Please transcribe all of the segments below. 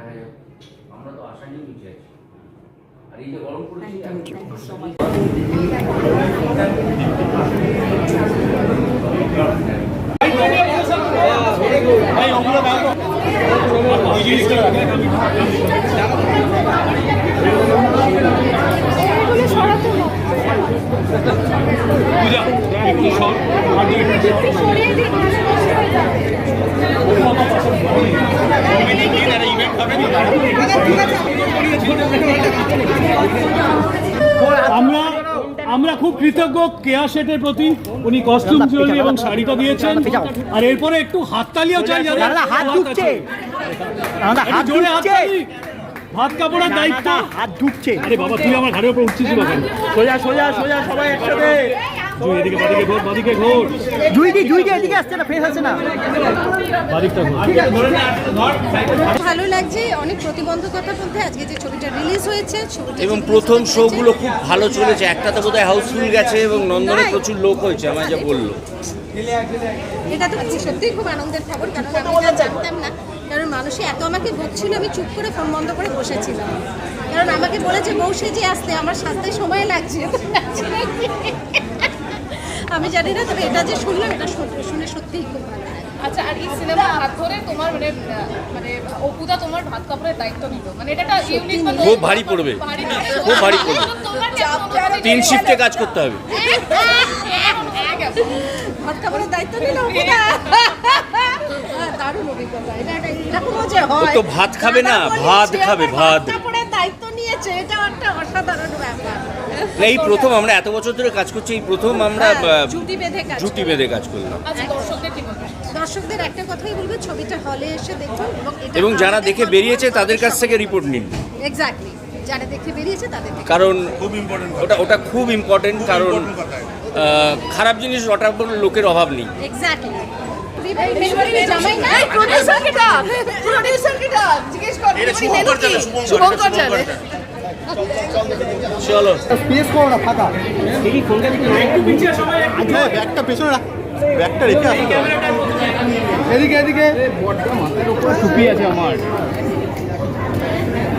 দেখা যাক আমরা তো আশা নিয়ে বেঁচে আছি আর এই যে গরম পড়েছে Thank you. Thank you so much. আমরা আমরা খুব কৃতজ্ঞ কেয়া শেটের প্রতি। উনি কস্টিউম জুয়েলারি এবং শাড়িটা দিয়েছেন। আর এরপরে একটু হাততালিও চাই যাদের। হাত জোরে হাততালি। ভাত কাপড়ের দায়িত্ব। হাত ঢুকছে আরে বাবা তুই আমার ঘাড়ের উপর উঠছিস না কেন? সোজা সোজা সোজা সবাই একসাথে। জুই এদিকে বাদিকে ঘোর বাদিকে ঘোর। জুই দি জুই দি এদিকে আসছে না। ফেস আছে না বাদিকটা ঘোর ভালো লাগছে অনেক প্রতিবন্ধকতার মধ্যে আজকে যে ছবিটা রিলিজ হয়েছে এবং প্রথম শো গুলো খুব ভালো চলেছে। একটা তো বোধহয় হাউসফুল গেছে এবং নন্দনে প্রচুর লোক হয়েছে আমার যা বলল। এটা তো সত্যিই খুব আনন্দের খবর কারণ আমি জানতাম না। মানুষই এত আমাকে বকছিল আমি চুপ করে ফোন বন্ধ করে বসেছিলাম। কারণ আমাকে বলেছে বউ সেজে আসতে আমার সাজতে সময় লাগছে। আমি জানি না তবে এটা যে শুনলাম এটা শুনে- শুনে সত্যিই খুব ভালো আচ্ছা আর এই সিনেমা হাত ধরে তোমার মানে মানে অপুদা তোমার ভাত কাপড়ের দায়িত্ব নিল। মানে এটা একটা ইউনিক খুব ভারী পড়বে। খুব ভারী পড়বে। তিন শিফটে কাজ করতে হবে। ভাত খাবারের দায়িত্ব নিল দারুণ অভিজ্ঞতা এটা একটা এরকমও যে হয় তো ভাত খাবে না, ভাত খাবে, ভাত। কাপড়ের দায়িত্ব নিয়েছে এটা একটা অসাধারণ ব্যাপার। না, এই প্রথম আমরা এত বছর ধরে কাজ করছি এই প্রথম আমরা হ্যাঁ, জুটি বেঁধে কাজ জুটি বেঁধে কাজ করলাম। আচ্ছা দর্শকদের একটা কথাই বলব ছবিটা হলে এসে দেখুন এবং যারা দেখে বেরিয়েছে তাদের কাছ থেকে রিপোর্ট নিন। এক্স্যাক্টলি যারা দেখে বেরিয়েছে তাদের থেকে কারণ ওটা ওটা খুব ইম্পর্টেন্ট কারণ খারাপ জিনিস ওটার উপর লোকের অভাব নেই। এক্স্যাক্টলি জামাই না? প্রোডিউসার কিটা প্রোডিউসার কিটা জিজ্ঞেস কর শুভঙ্কর জানে চলো। স্পেস ফাঁকা। আচ্ছা পেছনে রাখ। ব্যাগটা রেখে আসতে হবে। এদিকে এদিকে। টুপি আছে আমার।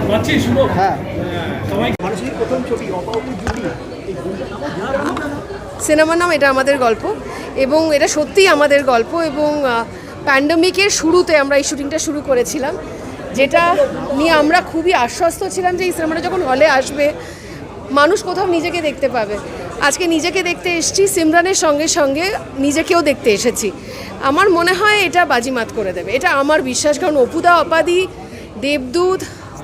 পাচ্ছিস শুভ? হ্যাঁ। সিনেমার নাম, এটা আমাদের গল্প। এবং এটা সত্যিই আমাদের গল্প এবং প্যান্ডামিকের শুরুতে আমরা এই শুটিংটা শুরু করেছিলাম, যেটা নিয়ে আমরা খুবই আশ্বস্ত ছিলাম যে এই সিনেমাটা যখন হলে আসবে, মানুষ কোথাও নিজেকে দেখতে পাবে। আজকে নিজেকে দেখতে এসেছি, সিমরানের সঙ্গে সঙ্গে নিজেকেও দেখতে এসেছি। আমার মনে হয় এটা বাজিমাত করে দেবে। এটা আমার বিশ্বাস, কারণ অপুদা, অপাদি, দেবদূত,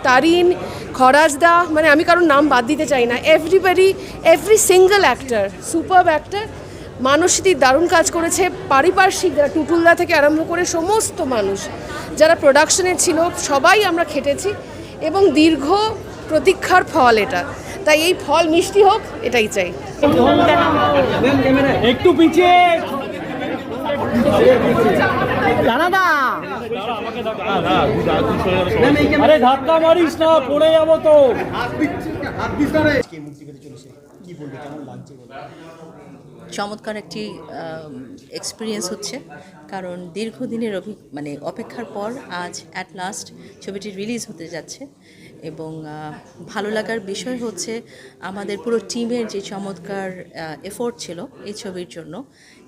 তারিন খরাজদা মানে আমি কারোর নাম বাদ দিতে চাই না। Everybody every single actor super actor Mansi দারুণ কাজ করেছে। পারিপার্শ্বিক যারা টুটুলদা থেকে আরম্ভ করে সমস্ত মানুষ, যারা প্রোডাকশনে ছিল, সবাই আমরা খেটেছি এবং দীর্ঘ প্রতীক্ষার ফল এটা। তাই এই ফল মিষ্টি হোক, এটাই চাই। একটু পিছিয়ে। দাদা আরে ধাক্কা মারিস না পড়ে যাব তো। চমৎকার একটি এক্সপিরিয়েন্স হচ্ছে কারণ দীর্ঘদিনের অভি মানে অপেক্ষার পর আজ অ্যাট লাস্ট ছবিটি রিলিজ হতে যাচ্ছে। এবং ভালো লাগার বিষয় হচ্ছে আমাদের পুরো টিমের যে চমৎকার এফোর্ট ছিল এই ছবির জন্য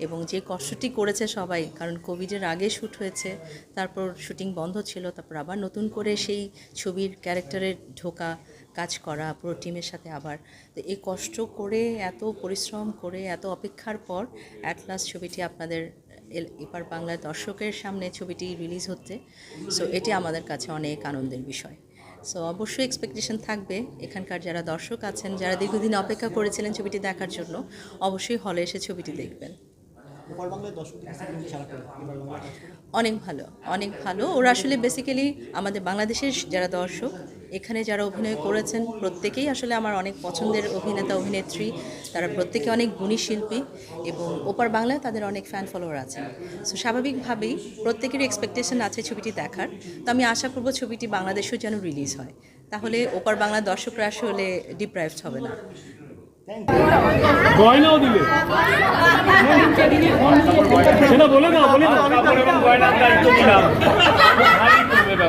এবং যে কষ্টটি করেছে সবাই, কারণ কোভিডের আগে শ্যুট হয়েছে, তারপর শুটিং বন্ধ ছিল, তারপর আবার নতুন করে সেই ছবির ক্যারেক্টারের ঢোকা কাজ করা পুরো টিমের সাথে আবার। তো এই কষ্ট করে, এত পরিশ্রম করে, এত অপেক্ষার পর অ্যাট লাস্ট ছবিটি আপনাদের এপার বাংলার দর্শকের সামনে ছবিটি রিলিজ হচ্ছে। সো এটি আমাদের কাছে অনেক আনন্দের বিষয়। সো অবশ্যই এক্সপেকটেশন থাকবে। এখানকার যারা দর্শক আছেন যারা দীর্ঘদিন অপেক্ষা করেছিলেন ছবিটি দেখার জন্য অবশ্যই হলে এসে ছবিটি দেখবেন। অনেক ভালো অনেক ভালো। ওরা আসলে বেসিক্যালি আমাদের বাংলাদেশের যারা দর্শক এখানে যারা অভিনয় করেছেন প্রত্যেকেই আসলে আমার অনেক পছন্দের অভিনেতা অভিনেত্রী। তারা প্রত্যেকে অনেক গুণী শিল্পী এবং ওপার বাংলায় তাদের অনেক ফ্যান ফলোয়ার আছে সো স্বাভাবিকভাবেই প্রত্যেকেরই এক্সপেকটেশন আছে ছবিটি দেখার। তো আমি আশা করব ছবিটি বাংলাদেশেও যেন রিলিজ হয়। তাহলে ওপার বাংলার দর্শকরা আসলে ডিপ্রাইভড হবে না। গয়নাও দিলে। সেটা বলে দাও বলে দিলাম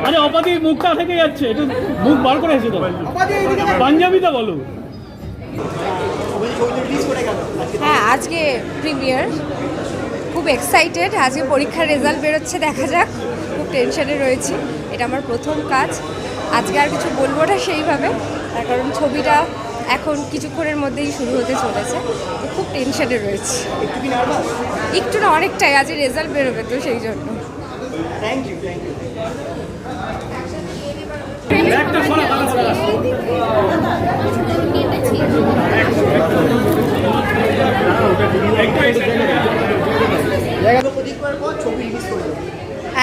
আরে অপাদি মুখটা থেকে যাচ্ছে একটু মুখ বার করে এসে তো পাঞ্জাবিতে বলো। হ্যাঁ আজকে প্রিমিয়ার খুব এক্সাইটেড আজকে পরীক্ষার রেজাল্ট বেরোচ্ছে দেখা যাক। খুব টেনশনে রয়েছি এটা আমার প্রথম কাজ। আজকে আর কিছু বলব না সেইভাবে তার কারণ ছবিটা এখন কিছুক্ষণের মধ্যেই শুরু হতে চলেছে। তো খুব টেনশনে রয়েছি। একটু না অনেকটাই। আজ রেজাল্ট বেরোবে তো সেই জন্য। থ্যাংক ইউ দাঁড়া। একটু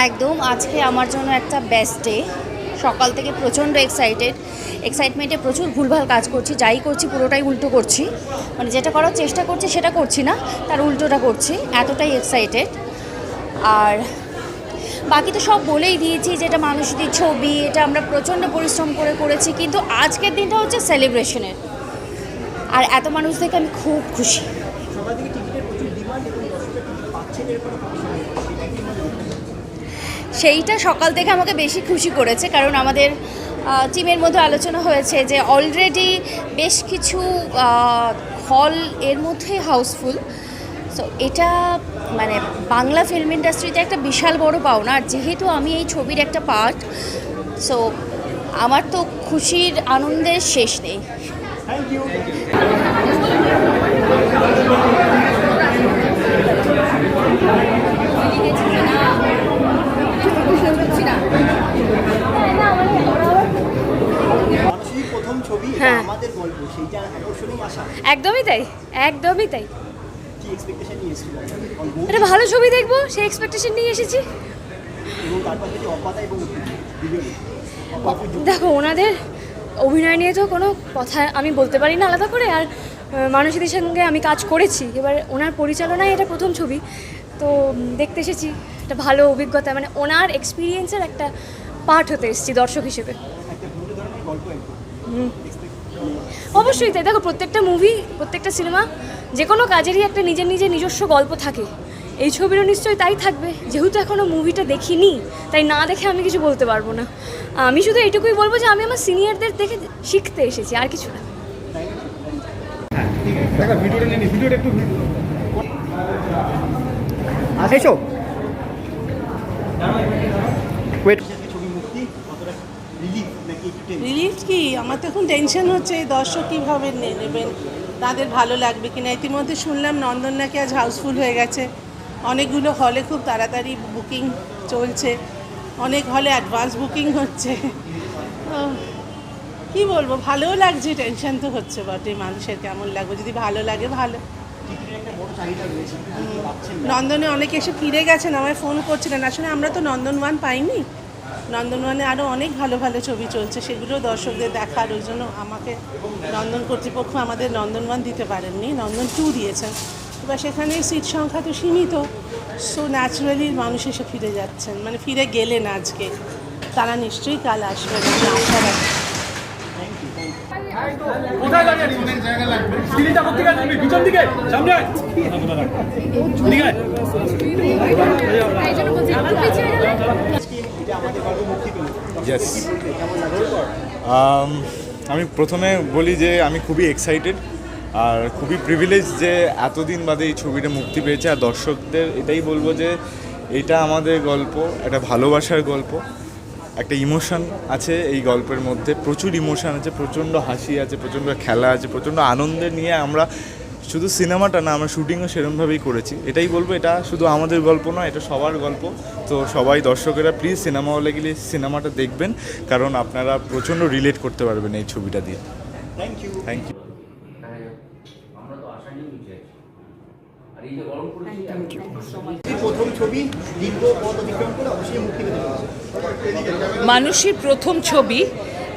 একদম, আজকে আমার জন্য একটা বেস্ট ডে সকাল থেকে প্রচণ্ড এক্সাইটেড এক্সাইটমেন্টে প্রচুর ভুলভাল কাজ করছি, যাই করছি, পুরোটাই উল্টো করছি। মানে যেটা করার চেষ্টা করছি, সেটা করছি না, তার উল্টোটা করছি। এতটাই এক্সাইটেড আর বাকি তো সব বলেই দিয়েছি যে এটা মানুষদের ছবি, এটা আমরা প্রচণ্ড পরিশ্রম করে করেছি, কিন্তু আজকের দিনটা হচ্ছে সেলিব্রেশনের আর এত মানুষ দেখে আমি খুব খুশি। সেইটা সকাল থেকে আমাকে বেশি খুশি করেছে, কারণ আমাদের টিমের মধ্যে আলোচনা হয়েছে যে অলরেডি বেশ কিছু হল এর মধ্যে হাউসফুল সো এটা মানে বাংলা ফিল্ম ইন্ডাস্ট্রিতে একটা বিশাল বড় পাওনা। আর যেহেতু আমি এই ছবির একটা পার্ট সো আমার তো খুশির আনন্দের শেষ নেই। প্রথম ছবি এটা হ্যাঁ। আমাদের গল্প সেইটা আকর্ষণীয় আশা। একদমই তাই একদমই তাই। একটা ভালো ছবি দেখব সেই এক্সপেকটেশন নিয়ে এসেছি। দেখো ওনাদের অভিনয় নিয়ে তো কোনো কথা আমি বলতে পারি না আলাদা করে আর মানুষদের সঙ্গে আমি কাজ করেছি। এবার ওনার পরিচালনায় এটা প্রথম ছবি তো দেখতে এসেছি। একটা ভালো অভিজ্ঞতা মানে ওনার এক্সপিরিয়েন্সের একটা পার্ট হতে এসেছি দর্শক হিসেবে। অবশ্যই তাই। দেখো প্রত্যেকটা মুভি প্রত্যেকটা সিনেমা যে কোনো কাজেরই একটা নিজের নিজের নিজস্ব গল্প থাকে। এই ছবিরও নিশ্চয়ই তাই থাকবে। যেহেতু এখনও মুভিটা দেখিনি তাই না দেখে আমি কিছু বলতে পারব না। আমি শুধু এইটুকুই বলব যে আমি আমার সিনিয়রদের দেখে শিখতে এসেছি আর কিছু না। এসো। ওয়েট ছবি মুক্তি কতটা রিলিফ নাকি একটু tension? রিলিফ কি? আমার তো এখন টেনশন হচ্ছে এই দর্শক কীভাবে নেবেন? তাদের ভালো লাগবে কিনা? ইতিমধ্যে শুনলাম নন্দন নাকি আজ হাউসফুল হয়ে গেছে। অনেকগুলো হলে খুব তাড়াতাড়ি বুকিং চলছে। অনেক হলে অ্যাডভান্স বুকিং হচ্ছে। কী বলব? ভালোও লাগছে টেনশন তো হচ্ছে বটে। মানুষের কেমন লাগবে? যদি ভালো লাগে ভালো। নন্দনে অনেকে এসে ফিরে গেছেন আমায় ফোন করছিলেন। আসলে আমরা তো নন্দন ওয়ান পাইনি। নন্দন ওয়ানে আরও অনেক ভালো ভালো ছবি চলছে, সেগুলো দর্শকদের দেখার ওই জন্য আমাকে নন্দন কর্তৃপক্ষ আমাদের নন্দনবন দিতে পারেননি, নন্দন টু দিয়েছেন। এবার সেখানে সিট সংখ্যা তো সীমিত সো ন্যাচুরালি মানুষ এসে ফিরে যাচ্ছেন মানে ফিরে গেলেন আজকে। তারা নিশ্চয়ই কাল আসবেন আশা রাখি Um, আমি প্রথমে বলি যে আমি খুবই এক্সাইটেড আর খুবই প্রিভিলেজ যে এতদিন বাদে এই ছবিটা মুক্তি পেয়েছে। আর দর্শকদের এটাই বলব যে এটা আমাদের গল্প একটা ভালোবাসার গল্প। একটা ইমোশন আছে এই গল্পের মধ্যে প্রচুর ইমোশন আছে প্রচণ্ড হাসি আছে প্রচণ্ড খেলা আছে প্রচণ্ড আনন্দের নিয়ে আমরা শুধু সিনেমাটা না আমরা শুটিংও সেরমভাবেই করেছি। এটাই বলব এটা শুধু আমাদের গল্প নয় এটা সবার গল্প। তো সবাই দর্শকেরা প্লিজ সিনেমা হলে গেলে সিনেমাটা দেখবেন কারণ আপনারা প্রচণ্ড রিলেট করতে পারবেন এই ছবিটা দিয়ে। থ্যাংক ইউ থ্যাংক ইউ আমরা তো আশা নিয়ে প্রথম ছবি দীর্ঘ পথ অতিক্রম করে অবশ্যই মুক্তি পেতে চলেছে মানুষই প্রথম ছবি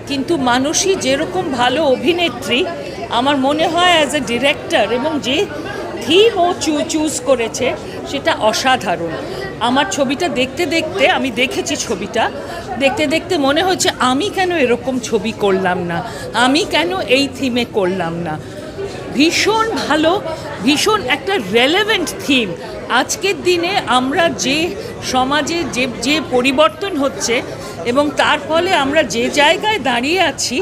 কিন্তু মানুষই যেরকম ভালো অভিনেত্রী আমার মনে হয় অ্যাজ এ ডিরেক্টর এবং যে থিম ও চুজ করেছে সেটা অসাধারণ। আমার ছবিটা দেখতে দেখতে আমি দেখেছি ছবিটা দেখতে দেখতে মনে হচ্ছে আমি কেন এরকম ছবি করলাম না? আমি কেন এই থিমে করলাম না? ভীষণ ভালো, ভীষণ একটা রেলেভেন্ট থিম আজকের দিনে আমরা যে সমাজে যে যে পরিবর্তন হচ্ছে এবং তার ফলে আমরা যে জায়গায় দাঁড়িয়ে আছি,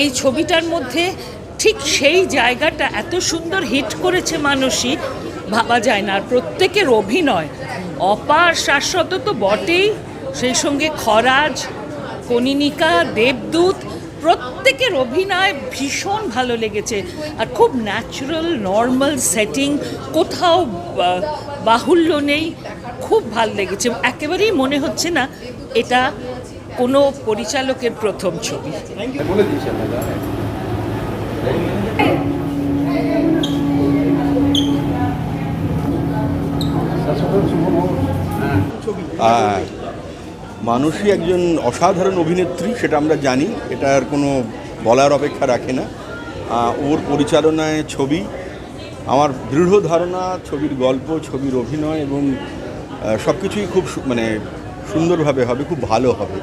এই ছবিটার মধ্যে ঠিক সেই জায়গাটা এত সুন্দর হিট করেছে মানুষই, ভাবা যায় না। আর প্রত্যেকের অভিনয়, অপার শাশ্বত তো বটেই। সেই সঙ্গে খরাজ কনিনিকা দেবদূত প্রত্যেকের অভিনয় ভীষণ ভালো লেগেছে। আর খুব ন্যাচারাল নর্মাল সেটিং কোথাও বাহুল্য নেই খুব ভালো লেগেছে। একেবারেই মনে হচ্ছে না এটা কোনো পরিচালকের প্রথম ছবি। আহ, মানুষই একজন অসাধারণ অভিনেত্রী, সেটা আমরা জানি। এটার কোনো বলার অপেক্ষা রাখে না। ওর পরিচালনায় ছবি, আমার দৃঢ় ধারণা, ছবির গল্প, ছবির অভিনয় এবং সব কিছুই খুব মানে সুন্দরভাবে হবে, খুব ভালো হবে।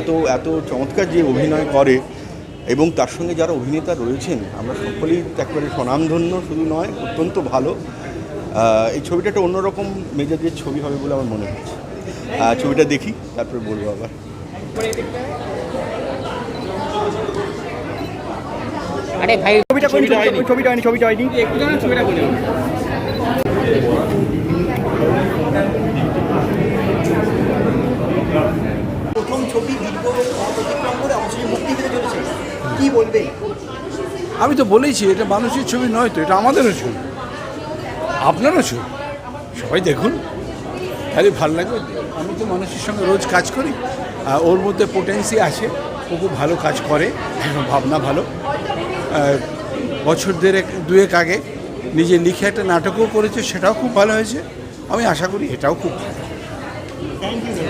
এত এত চমৎকার যে অভিনয় করে এবং তার সঙ্গে যারা অভিনেতা রয়েছেন, আমরা সকলেই একেবারে স্বনামধন্য, শুধু নয়, অত্যন্ত ভালো। এই ছবিটা একটা অন্যরকম মেজাজের ছবি হবে বলে আমার মনে হচ্ছে। ছবিটা দেখি তারপরে বলব আবার। আরে ভাই ছবিটা ছবিটা ছবিটা হয়নি ছবিটা হয়নি। ছবিটা প্রথম ছবি দীর্ঘ অতিক্রম করে অবশ্যই মুক্তি পেতে চলেছে। কি বলবে? আমি তো বলেইছি এটা মানুষের ছবি নয় তো এটা আমাদেরও ছবি। আপনারও ছবি। সবাই দেখুন। তাহলে ভালো লাগবে আমি তো মানুষের সঙ্গে রোজ কাজ করি ওর মধ্যে পোটেন্সি আছে। ও খুব ভালো কাজ করে ভাবনা ভালো। বছর দেড়েক, দুয়েক আগে নিজে লিখে একটা নাটকও করেছে, সেটাও খুব ভালো হয়েছে। আমি আশা করি এটাও খুব ভালো।